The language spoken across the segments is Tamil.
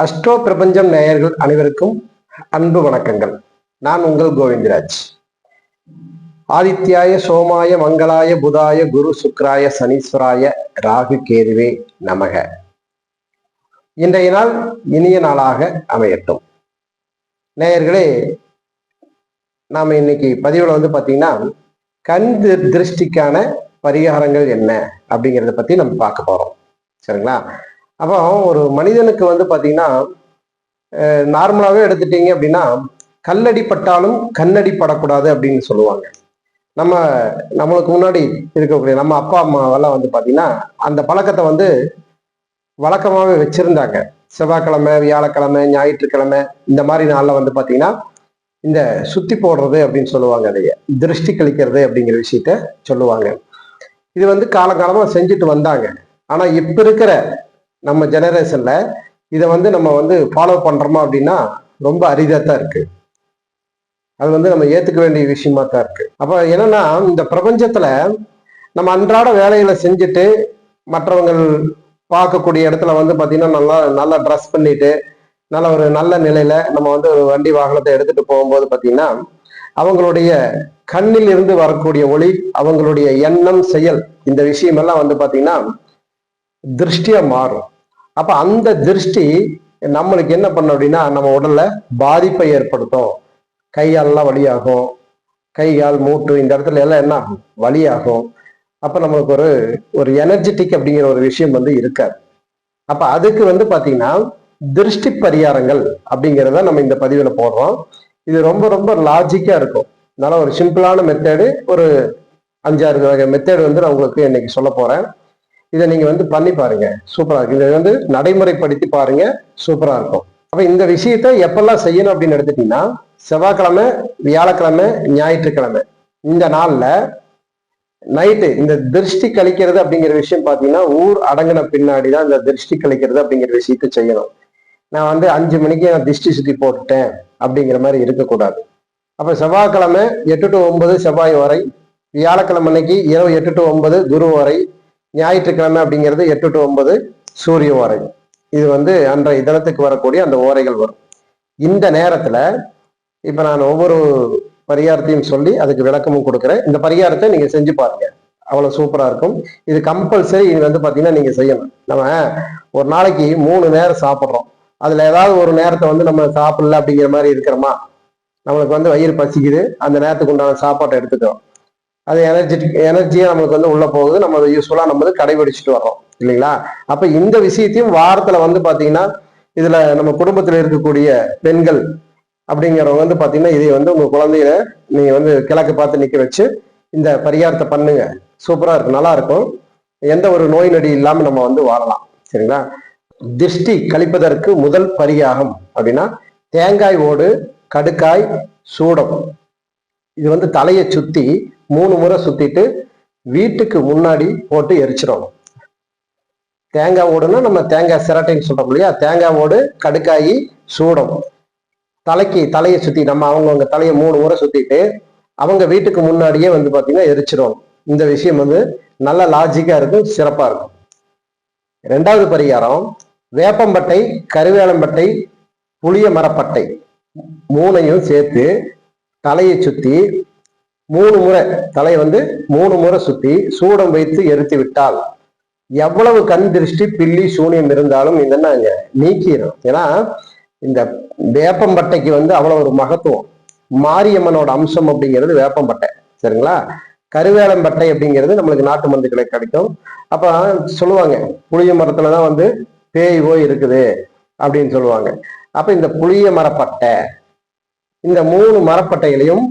அஸ்ட்ரோ பிரபஞ்சம் நேயர்கள் அனைவருக்கும் அன்பு வணக்கங்கள். நான் உங்கள் கோவிந்தராஜ். ஆதித்யாய சோமாய மங்களாய புதாய குரு சுக்ராய சனீஸ்வராய ராகு கேதுவே நமக. இன்றைய நாள் இனிய நாளாக அமையட்டும். நேயர்களே நாம இன்னைக்கு பதிவுல வந்து பாத்தீங்கன்னா கண் திருஷ்டிக்கான பரிகாரங்கள் என்ன அப்படிங்கிறத பத்தி நம்ம பார்க்க போறோம். சரிங்களா? அப்போ ஒரு மனிதனுக்கு வந்து பார்த்தீங்கன்னா நார்மலாகவே எடுத்துட்டீங்க அப்படின்னா கல்லடி பட்டாலும் கண்ணடி படக்கூடாது அப்படின்னு சொல்லுவாங்க. நம்ம நம்மளுக்கு முன்னாடி இருக்கக்கூடிய நம்ம அப்பா அம்மாவெல்லாம் வந்து பார்த்தீங்கன்னா அந்த பழக்கத்தை வந்து வழக்கமாகவே வச்சுருந்தாங்க. செவ்வாய்க்கிழமை வியாழக்கிழமை ஞாயிற்றுக்கிழமை இந்த மாதிரி நாளில் வந்து பார்த்தீங்கன்னா இந்த சுத்தி போடுறது அப்படின்னு சொல்லுவாங்க அதைய திருஷ்டி கழிக்கிறது அப்படிங்கிற விஷயத்த சொல்லுவாங்க. இது வந்து காலகாலமாக செஞ்சுட்டு வந்தாங்க. ஆனால் இப்போ இருக்கிற நம்ம ஜெனரேஷன்ல இதை வந்து நம்ம வந்து ஃபாலோ பண்றோமா அப்படின்னா ரொம்ப அரிதா தான் இருக்கு. அது வந்து நம்ம ஏத்துக்க வேண்டிய விஷயமா தான் இருக்கு. அப்ப என்னன்னா இந்த பிரபஞ்சத்துல நம்ம அன்றாட வேலைகளை செஞ்சுட்டு மற்றவங்கள் பார்க்கக்கூடிய இடத்துல வந்து பார்த்திங்கன்னா நல்லா நல்லா ட்ரெஸ் பண்ணிட்டு நல்ல ஒரு நல்ல நிலையில நம்ம வந்து ஒரு வண்டி வாகனத்தை எடுத்துட்டு போகும்போது பார்த்திங்கன்னா அவங்களுடைய கண்ணில் இருந்து வரக்கூடிய ஒளி அவங்களுடைய எண்ணம் செயல் இந்த விஷயமெல்லாம் வந்து பார்த்திங்கன்னா திருஷ்டியா மாறும். அப்ப அந்த திருஷ்டி நம்மளுக்கு என்ன பண்ணும் அப்படின்னா நம்ம உடல்ல பாதிப்பை ஏற்படுத்தும். கையாலெல்லாம் வழியாகும் வலியாகும். கை கால் மூட்டு இந்த இடத்துல எல்லாம் என்ன ஆகும்? வலியாகும். அப்ப நம்மளுக்கு ஒரு ஒரு எனர்ஜெட்டிக் அப்படிங்கிற ஒரு விஷயம் வந்து இருக்காது. அப்ப அதுக்கு வந்து பாத்தீங்கன்னா திருஷ்டி பரிகாரங்கள் அப்படிங்கிறத நம்ம இந்த பதிவுல போடுறோம். இது ரொம்ப ரொம்ப லாஜிக்கா இருக்கும். அதனால ஒரு சிம்பிளான மெத்தேடு ஒரு அஞ்சாறு வகை மெத்தேடு வந்து நான் உங்களுக்கு இன்னைக்கு சொல்ல போறேன். இதை நீங்க வந்து பண்ணி பாருங்க. சூப்பரா இருக்கு. இதை வந்து நடைமுறைப்படுத்தி பாருங்க. சூப்பரா இருக்கும். அப்ப இந்த விஷயத்த எப்பெல்லாம் செய்யணும் அப்படின்னு எடுத்துட்டீங்கன்னா செவ்வாய்க்கிழமை வியாழக்கிழமை ஞாயிற்றுக்கிழமை. இந்த நாள்ல நைட்டு இந்த திருஷ்டி கழிக்கிறது அப்படிங்கிற விஷயம் பார்த்தீங்கன்னா ஊர் அடங்கின பின்னாடி தான் இந்த திருஷ்டி கழிக்கிறது அப்படிங்கிற விஷயத்த செய்யணும். நான் வந்து அஞ்சு மணிக்கு நான் திருஷ்டி சுத்தி போட்டுட்டேன் அப்படிங்கிற மாதிரி இருக்கக்கூடாது. அப்ப செவ்வாய்க்கிழமை எட்டு டு ஒன்பது செவ்வாய் வரை வியாழக்கிழமை அன்னைக்கு இரவு எட்டு டு ஒன்பது குரு வரை ஞாயிற்றுக்கிழமை அப்படிங்கிறது எட்டு டு ஒன்பது சூரிய ஓரை இது வந்து அன்றைய தினத்துக்கு வரக்கூடிய அந்த ஓரைகள் வரும். இந்த நேரத்துல இப்ப நான் ஒவ்வொரு பரிகாரத்தையும் சொல்லி அதுக்கு விளக்கமும் கொடுக்குறேன். இந்த பரிகாரத்தை நீங்க செஞ்சு பாருங்க. அவ்வளவு சூப்பரா இருக்கும். இது கம்பல்சரி இது வந்து பாத்தீங்கன்னா நீங்க செய்யணும். நம்ம ஒரு நாளைக்கு மூணு நேரம் சாப்பிட்றோம். அதுல ஏதாவது ஒரு நேரத்தை வந்து நம்ம சாப்பிடல அப்படிங்கிற மாதிரி இருக்கிறோமா? நம்மளுக்கு வந்து வயிறு பசிக்குது. அந்த நேரத்துக்கு உண்டான சாப்பாட்டை எடுத்துக்கிறோம். அது எனர்ஜெட்டிக் எனர்ஜியாக நம்மளுக்கு வந்து உள்ளே போகுது. நம்ம அதை யூஸ்ஃபுல்லாக நம்ம வந்து கடைபிடிச்சிட்டு வரோம் இல்லைங்களா? அப்போ இந்த விஷயத்தையும் வாரத்தில் வந்து பார்த்தீங்கன்னா இதில் நம்ம குடும்பத்தில் இருக்கக்கூடிய பெண்கள் அப்படிங்கிறவங்க வந்து பார்த்தீங்கன்னா இதை வந்து உங்கள் குழந்தைய நீங்கள் வந்து கிழக்கு பார்த்து நிற்க வச்சு இந்த பரிகாரத்தை பண்ணுங்க. சூப்பராக இருக்கும். நல்லா இருக்கும். எந்த ஒரு நோய் நொடி இல்லாமல் நம்ம வந்து வாழலாம். சரிங்களா? திருஷ்டி கழிப்பதற்கு முதல் பரிகாரம் அப்படின்னா தேங்காய் ஓடு கடுக்காய் சூடம். இது வந்து தலையை சுற்றி மூணு முறை சுத்திட்டு வீட்டுக்கு முன்னாடி போட்டு எரிச்சிடணும். தேங்காய் ஓடுன்னா நம்ம தேங்காய் சிரட்டைன்னு சொல்றோம் இல்லையா? தேங்காய் ஓடு கடுக்காயி சூடம். தலைக்கு தலையை சுத்தி நம்ம அவங்கவுங்க தலையை மூணு முறை சுத்திட்டு அவங்க வீட்டுக்கு முன்னாடியே வந்து பாத்தீங்கன்னா எரிச்சிடும் இந்த விஷயம் வந்து நல்ல லாஜிக்கா இருக்கும் சிறப்பா இருக்கும். ரெண்டாவது பரிகாரம் வேப்பம்பட்டை கருவேலம்பட்டை புளிய மரப்பட்டை மூணையும் சேர்த்து தலையை சுத்தி மூணு முறை தலையை வந்து மூணு முறை சுத்தி சூடம் வைத்து எரித்து விட்டால் எவ்வளவு கண் திருஷ்டி பில்லி சூனியம் இருந்தாலும் என்னன்னாங்க நீக்கிடும் ஏன்னா இந்த வேப்பம்பட்டைக்கு வந்து அவ்வளவு ஒரு மகத்துவம். மாரியம்மனோட அம்சம் அப்படிங்கிறது வேப்பம்பட்டை சரிங்களா? கருவேலம்பட்டை அப்படிங்கிறது நம்மளுக்கு நாட்டு மருந்துகளை கிடைக்கும். அப்ப சொல்லுவாங்க புளிய மரத்துல தான் வந்து பேய் போய் இருக்குது அப்படின்னு சொல்லுவாங்க. அப்ப இந்த புளிய மரப்பட்டை இந்த மூணு மரப்பட்டைகளையும்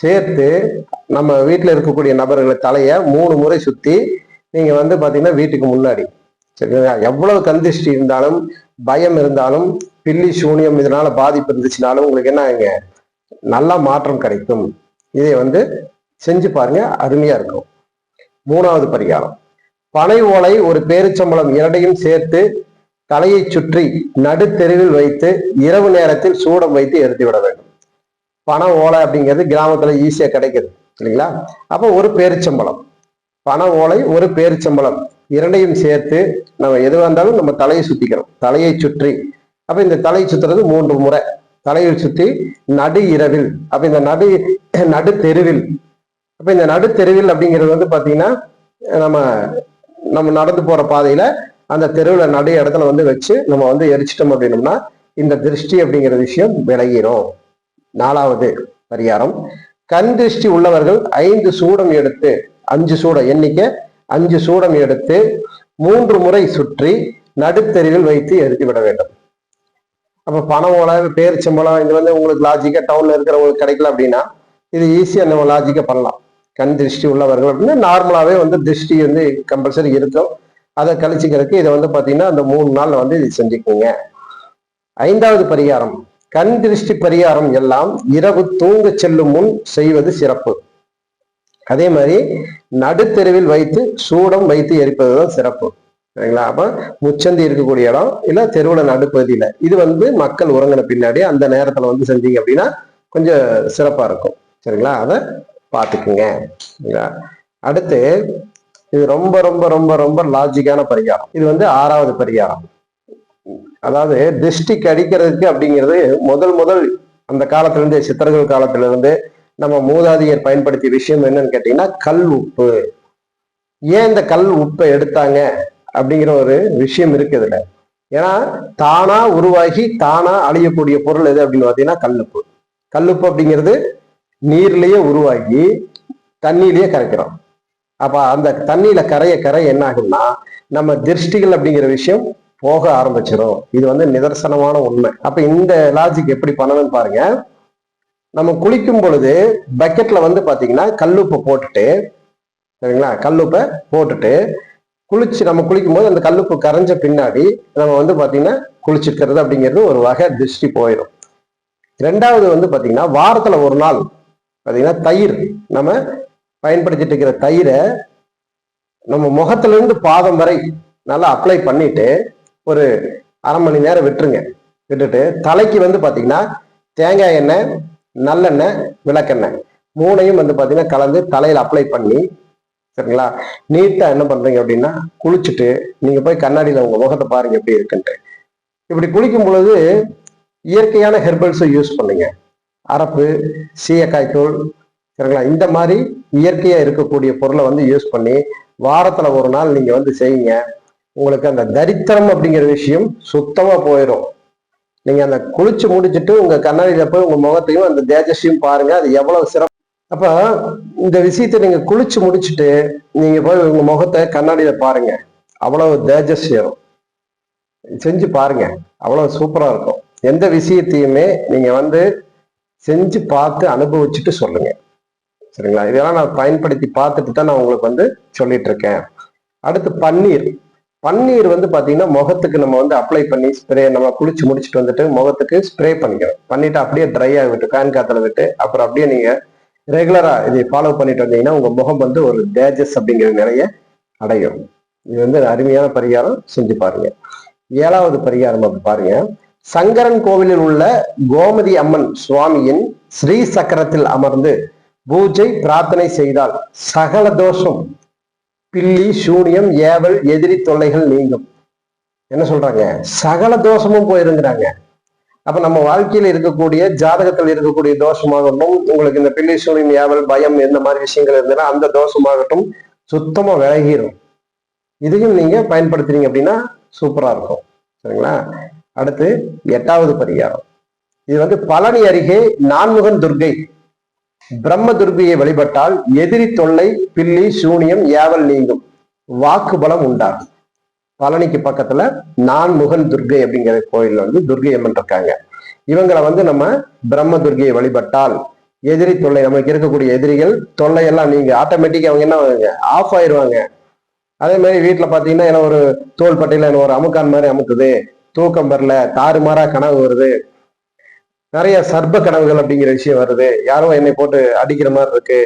சேர்த்து நம்ம வீட்டில் இருக்கக்கூடிய நபர்களை தலையை மூணு முறை சுற்றி நீங்கள் வந்து பார்த்தீங்கன்னா வீட்டுக்கு முன்னாடி. சரிங்களா? எவ்வளவு கந்திஷ்டி இருந்தாலும் பயம் இருந்தாலும் பில்லி சூனியம் இதனால பாதிப்பு இருந்துச்சுனாலும் உங்களுக்கு என்ன ஆகுங்க? மாற்றம் கிடைக்கும். இதை வந்து செஞ்சு பாருங்க அருமையா இருக்கும். மூணாவது பரிகாரம். பனை ஓலை ஒரு பேரிச்சம்பளம் இரண்டையும் சேர்த்து தலையை சுற்றி நடுத்தெருவில் வைத்து இரவு நேரத்தில் சூடம் வைத்து எடுத்து விட வேண்டும். பண ஓலை அப்படிங்கிறது கிராமத்துல ஈஸியா கிடைக்குது இல்லைங்களா? அப்போ ஒரு பேரிச்சம்பளம் பண ஓலை ஒரு பேரிச்சம்பளம் இரண்டையும் சேர்த்து நம்ம எதுவாக இருந்தாலும் நம்ம தலையை சுத்திக்கிறோம். தலையை சுற்றி. அப்ப இந்த தலையை சுத்துறது மூன்று முறை. தலையை சுத்தி நடு இரவில். அப்ப இந்த நடு நடு தெருவில். அப்ப இந்த நடு தெருவில் அப்படிங்கிறது வந்து பாத்தீங்கன்னா நம்ம நம்ம நடந்து போற பாதையில அந்த தெருவில் நடு இடத்துல வந்து வச்சு நம்ம வந்து எரிச்சிட்டோம் அப்படின்னோம்னா இந்த திருஷ்டி அப்படிங்கிற விஷயம் விலகிரும். நாலாவது பரிகாரம். கண் திருஷ்டி உள்ளவர்கள் ஐந்து சூடம் எடுத்து அஞ்சு சூடம் எண்ணிக்கை அஞ்சு சூடம் எடுத்து மூன்று முறை சுற்றி நடுத்தெருவில் வைத்து எரித்து விட வேண்டும். அப்ப பணம் ஓலை பேரிச்சம்பளம் இது வந்து உங்களுக்கு லாஜிக்கா டவுன்ல இருக்கிறவங்களுக்கு கிடைக்கல அப்படின்னா இது ஈஸியா நம்ம லாஜிக்கா பண்ணலாம். கண் திருஷ்டி உள்ளவர்கள் அப்படின்னா நார்மலாவே வந்து திருஷ்டி வந்து கம்பல்சரி இருக்கும். அதை கழிச்சுக்கிறதுக்கு இதை வந்து பாத்தீங்கன்னா அந்த மூணு நாள்ல வந்து இது செஞ்சுக்கோங்க. ஐந்தாவது பரிகாரம். கண் திருஷ்டி பரிகாரம் எல்லாம் இரவு தூங்க செல்லும் முன் செய்வது சிறப்பு. அதே மாதிரி நடுத்தெருவில் வைத்து சூடம் வைத்து எரிப்பதுதான் சிறப்பு. சரிங்களா? அப்ப முச்சந்தி இருக்கக்கூடிய இடம் இல்ல தெருவுல நடுப்பகுதியில. இது வந்து மக்கள் உறங்கின பின்னாடி அந்த நேரத்துல வந்து செஞ்சீங்க அப்படின்னா கொஞ்சம் சிறப்பா இருக்கும். சரிங்களா? அதை பார்த்துக்குங்க. சரிங்களா? அடுத்து இது ரொம்ப ரொம்ப ரொம்ப ரொம்ப லாஜிக்கான பரிகாரம். இது வந்து ஆறாவது பரிகாரம். அதாவது திருஷ்டிக்கு அடிக்கிறதுக்கு அப்படிங்கிறது முதல் முதல் அந்த காலத்திலிருந்து சித்தர்கள் காலத்திலிருந்து நம்ம மூதாதையர் பயன்படுத்திய விஷயம் என்னன்னு கேட்டீங்கன்னா கல் உப்பு. ஏன் இந்த கல் உப்பை எடுத்தாங்க அப்படிங்கிற ஒரு விஷயம் இருக்குது இதுல. ஏன்னா தானா உருவாகி தானா அழியக்கூடிய பொருள் எது அப்படின்னு பார்த்தீங்கன்னா கல்லுப்பு கல்லுப்பு அப்படிங்கிறது நீர்லயே உருவாகி தண்ணியிலேயே கரைக்கிறோம். அப்ப அந்த தண்ணியில கரைய கரைய என்ன ஆகும்னா நம்ம திருஷ்டிகள் அப்படிங்கிற விஷயம் போக ஆரம்பிச்சிடும் இது வந்து நிதர்சனமான உண்மை. அப்ப இந்த லாஜிக் எப்படி பண்ணணும்னு பாருங்க. நம்ம குளிக்கும் பொழுது பக்கெட்ல வந்து பாத்தீங்கன்னா கல்லுப்பை போட்டுட்டு சரிங்களா? கல்லுப்பை போட்டுட்டு குளிச்சு நம்ம குளிக்கும் போது அந்த கல்லுப்பு கரைஞ்ச பின்னாடி நம்ம வந்து பாத்தீங்கன்னா குளிச்சுக்கிறது அப்படிங்கிறது ஒரு வகை திருஷ்டி போயிடும். ரெண்டாவது வந்து பாத்தீங்கன்னா வாரத்துல ஒரு நாள் பாத்தீங்கன்னா தயிர். நம்ம பயன்படுத்திட்டு இருக்கிற தயிரை நம்ம முகத்துல இருந்து பாதம் வரை நல்லா அப்ளை பண்ணிட்டு ஒரு அரை மணி நேரம் விட்டுருங்க. விட்டுட்டு தலைக்கு வந்து பார்த்தீங்கன்னா தேங்காய் எண்ணெய் நல்லெண்ணெய் விளக்கெண்ணெய் மூணையும் வந்து பார்த்தீங்கன்னா கலந்து தலையில் அப்ளை பண்ணி சரிங்களா? நீட்டாக என்ன பண்ணுறீங்க அப்படின்னா குளிச்சுட்டு நீங்கள் போய் கண்ணாடியில் உங்கள் முகத்தை பாருங்க எப்படி இருக்குன்ட்டு. இப்படி குளிக்கும் பொழுது இயற்கையான ஹெர்பல்ஸை யூஸ் பண்ணுங்க. அரப்பு சீயக்காய் தூள் சரிங்களா? இந்த மாதிரி இயற்கையாக இருக்கக்கூடிய பொருளை வந்து யூஸ் பண்ணி வாரத்தில் ஒரு நாள் நீங்கள் வந்து செய்யுங்க. உங்களுக்கு அந்த தரித்திரம் அப்படிங்கிற விஷயம் சுத்தமா போயிடும் நீங்க அந்த குளிச்சு முடிச்சுட்டு உங்க கண்ணாடியில போய் உங்க முகத்தையும் அந்த தேஜஸையும் பாருங்க அது எவ்வளவு சிறப்பு. அப்ப இந்த விஷயத்தை நீங்க குளிச்சு முடிச்சுட்டு நீங்க போய் உங்க முகத்தை கண்ணாடியில பாருங்க. அவ்வளவு தேஜஸ் ஏறும் செஞ்சு பாருங்க அவ்வளவு சூப்பரா இருக்கும். எந்த விஷயத்தையுமே நீங்க வந்து செஞ்சு பார்த்து அனுபவிச்சுட்டு சொல்லுங்க. சரிங்களா? இதெல்லாம் நான் பயன்படுத்தி பார்த்துட்டு தான் நான் உங்களுக்கு வந்து சொல்லிட்டு இருக்கேன். அடுத்து பன்னீர். பன்னீர் வந்து பாத்தீங்கன்னா முகத்துக்கு நம்ம வந்து அப்ளை பண்ணி ஸ்ப்ரே நம்ம குளிச்சு முடிச்சுட்டு வந்துட்டு முகத்துக்கு ஸ்ப்ரே பண்ணிக்கிறோம் பண்ணிட்டு அப்படியே ட்ரை ஆக விட்டு ஃபேன் காத்துல விட்டு அப்புறம் அப்படியே நீங்க ரெகுலரா இதை ஃபாலோ பண்ணிட்டு வந்தீங்கன்னா உங்க முகம் வந்து ஒரு தேஜஸ் அப்படிங்கிற நிலைய அடையும். இது வந்து அருமையான பரிகாரம் செஞ்சு பாருங்க. ஏழாவது பரிகாரம் அப்படி பாருங்க. சங்கரன் கோவிலில் உள்ள கோமதி அம்மன் சுவாமியின் ஸ்ரீ சக்கரத்தில் அமர்ந்து பூஜை பிரார்த்தனை செய்தால் சகல தோஷம் பில்லி சூனியம் ஏவல் எதிரி தொல்லைகள் நீங்கும். என்ன சொல்றாங்க? சகல தோஷமும் போயிருங்கிறாங்க. அப்ப நம்ம வாழ்க்கையில இருக்கக்கூடிய ஜாதகத்தில் இருக்கக்கூடிய தோஷமாகட்டும் உங்களுக்கு இந்த பில்லி சூனியம் ஏவல் பயம் இந்த மாதிரி விஷயங்கள் இருந்ததுன்னா அந்த தோஷமாகட்டும் சுத்தமா விலகிரும். இதையும் நீங்க பயன்படுத்துறீங்க அப்படின்னா சூப்பரா இருக்கும். சரிங்களா? அடுத்து எட்டாவது பரிகாரம். இது வந்து பழனி அருகே நான்முகன் துர்கை. பிரம்ம துர்கையை வழிபட்டால் எதிரி தொல்லை பில்லி சூனியம் ஏவல் நீங்கும். வாக்கு பலம் உண்டாகும். பழனிக்கு பக்கத்துல நான்முகன் துர்கை அப்படிங்கிற கோயில் வந்து துர்கை அம்மன் இருக்காங்க. இவங்களை வந்து நம்ம பிரம்ம துர்கையை வழிபட்டால் எதிரி தொல்லை நமக்கு இருக்கக்கூடிய எதிரிகள் தொல்லை எல்லாம் நீங்க ஆட்டோமேட்டிக்கா அவங்க என்ன ஆஃப் ஆயிடுவாங்க அதே மாதிரி வீட்டுல பாத்தீங்கன்னா என்ன ஒரு தோள்பட்டையில என்ன ஒரு அமுக்கான் மாதிரி அமுக்குது. தூக்கம் வரல. தாறுமாறா கனவு வருது. நிறைய சர்ப்ப கனவுகள் அப்படிங்கிற விஷயம் வருது. யாரோ என்னை போட்டு அடிக்கிற மாதிரி இருக்கு.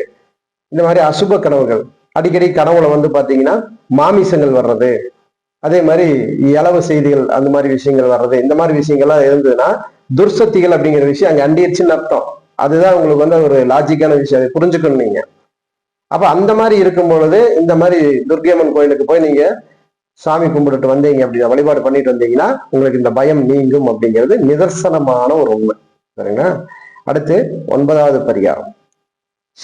இந்த மாதிரி அசுப கனவுகள். அடிக்கடி கனவுல வந்து பாத்தீங்கன்னா மாமிசங்கள் வர்றது. அதே மாதிரி இளவு செய்திகள் அந்த மாதிரி விஷயங்கள் வர்றது. இந்த மாதிரி விஷயங்கள்லாம் இருந்ததுன்னா துர்சக்திகள் அப்படிங்கிற விஷயம் அங்க அண்டிடுச்சுன்னு அர்த்தம். அதுதான் உங்களுக்கு வந்து ஒரு லாஜிக்கான விஷயம். அதை புரிஞ்சுக்கணும் நீங்க. அப்ப அந்த மாதிரி இருக்கும் பொழுது இந்த மாதிரி துர்கையம்மன் கோயிலுக்கு போய் நீங்க சாமி கும்பிட்டுட்டு வந்தீங்க அப்படின்னா வழிபாடு பண்ணிட்டு வந்தீங்கன்னா உங்களுக்கு இந்த பயம் நீங்கும் அப்படிங்கிறது நிதர்சனமான ஒரு உண்மை. சரிங்களா? அடுத்து ஒன்பதாவது பரிகாரம்.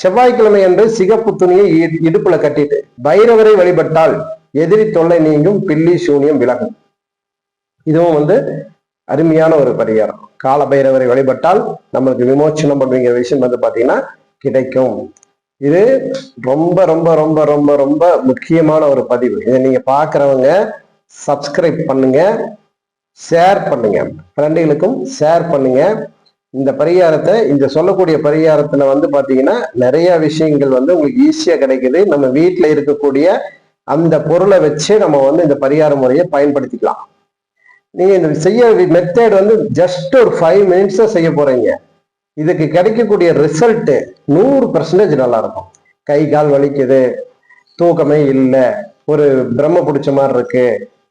செவ்வாய்க்கிழமை அன்று சிகப்பு துணியை இடுப்புல கட்டிட்டு பைரவரை வழிபட்டால் எதிரி தொல்லை நீங்கும் பில்லி சூனியம் விலகும். இதுவும் வந்து அருமையான ஒரு பரிகாரம். கால பைரவரை வழிபட்டால் நம்மளுக்கு விமோச்சனம் அப்படிங்கிற விஷயம் வந்து பாத்தீங்கன்னா கிடைக்கும். இது ரொம்ப ரொம்ப ரொம்ப ரொம்ப ரொம்ப முக்கியமான ஒரு பதிவு. இதை நீங்க பாக்குறவங்க சப்ஸ்கிரைப் பண்ணுங்க ஷேர் பண்ணுங்க. ஃப்ரெண்டுகளுக்கும் ஷேர் பண்ணுங்க. இந்த பரிகாரத்தை இந்த சொல்லக்கூடிய பரிகாரத்துல வந்து பாத்தீங்கன்னா நிறைய விஷயங்கள் வந்து உங்களுக்கு ஈஸியா கிடைக்குது. நம்ம வீட்டுல இருக்கக்கூடிய அந்த பொருளை வச்சு நம்ம வந்து இந்த பரிகார முறையை பயன்படுத்திக்கலாம். நீங்க இந்த செய்ய மெத்தட் வந்து ஜஸ்ட் ஒரு ஃபைவ் மினிட்ஸ் செய்ய போறீங்க. இதுக்கு கிடைக்கக்கூடிய ரிசல்ட் நூறு பர்சன்டேஜ் நல்லா இருக்கும். கை கால் வலிக்குது தூக்கமே இல்லை ஒரு பிரம்ம பிடிச்ச மாதிரி இருக்கு.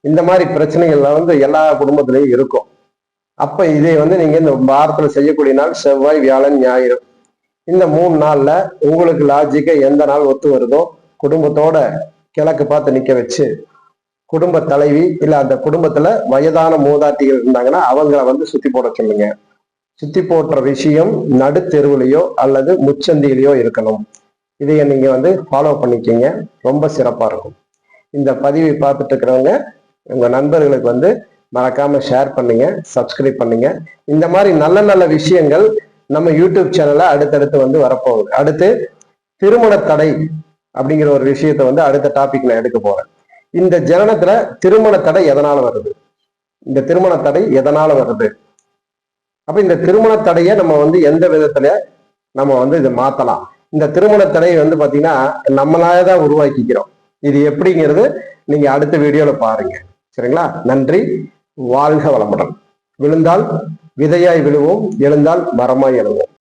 இந்த மாதிரி பிரச்சனைகள்லாம் வந்து எல்லா குடும்பத்திலையும் இருக்கும். அப்ப இதை வந்து நீங்க இந்த வாரத்துல செய்யக்கூடிய நாள் செவ்வாய் வியாழன் ஞாயிறு. இந்த மூணு நாள்ல உங்களுக்கு லாஜிக்கா எந்த நாள் ஒத்து வருதோ குடும்பத்தோட கிழக்கு பார்த்து நிக்க வச்சு குடும்ப தலைவி இல்ல அந்த குடும்பத்துல வயதான மூதாட்டிகள் இருந்தாங்கன்னா அவங்கள வந்து சுத்தி போட சொல்லுங்க. சுத்தி போடுற விஷயம் நடுத்தெருவுலையோ அல்லது முச்சந்தியிலையோ இருக்கணும். இதைய நீங்க வந்து ஃபாலோ பண்ணிக்கிங்க. ரொம்ப சிறப்பா இருக்கும். இந்த பதிவை பார்த்துட்டு இருக்கிறவங்க உங்க நண்பர்களுக்கு வந்து மறக்காம ஷேர் பண்ணுங்க சப்ஸ்கிரைப் பண்ணுங்க. இந்த மாதிரி நல்ல நல்ல விஷயங்கள் நம்ம யூடியூப் சேனல்ல அடுத்தடுத்து வந்து வரப்போகுது. அடுத்து திருமண தடை அப்படிங்கிற ஒரு விஷயத்தை வந்து அடுத்த டாபிக் நான் எடுக்க போறேன். இந்த ஜனனத்துல திருமண தடை எதனால வருது? இந்த திருமண தடை எதனால வருது? அப்ப இந்த திருமண தடையை நம்ம வந்து எந்த விதத்துல நம்ம வந்து இதை மாத்தலாம்? இந்த திருமண தடையை வந்து பாத்தீங்கன்னா நம்மளால தான் உருவாக்கிக்கிறோம். இது எப்படிங்கிறது நீங்க அடுத்த வீடியோல பாருங்க. சரிங்களா? நன்றி. வாழ்க வளமுடன். விழுந்தால் விதையாய் விழுவோம் எழுந்தால் மரமாய் எழுவோம்.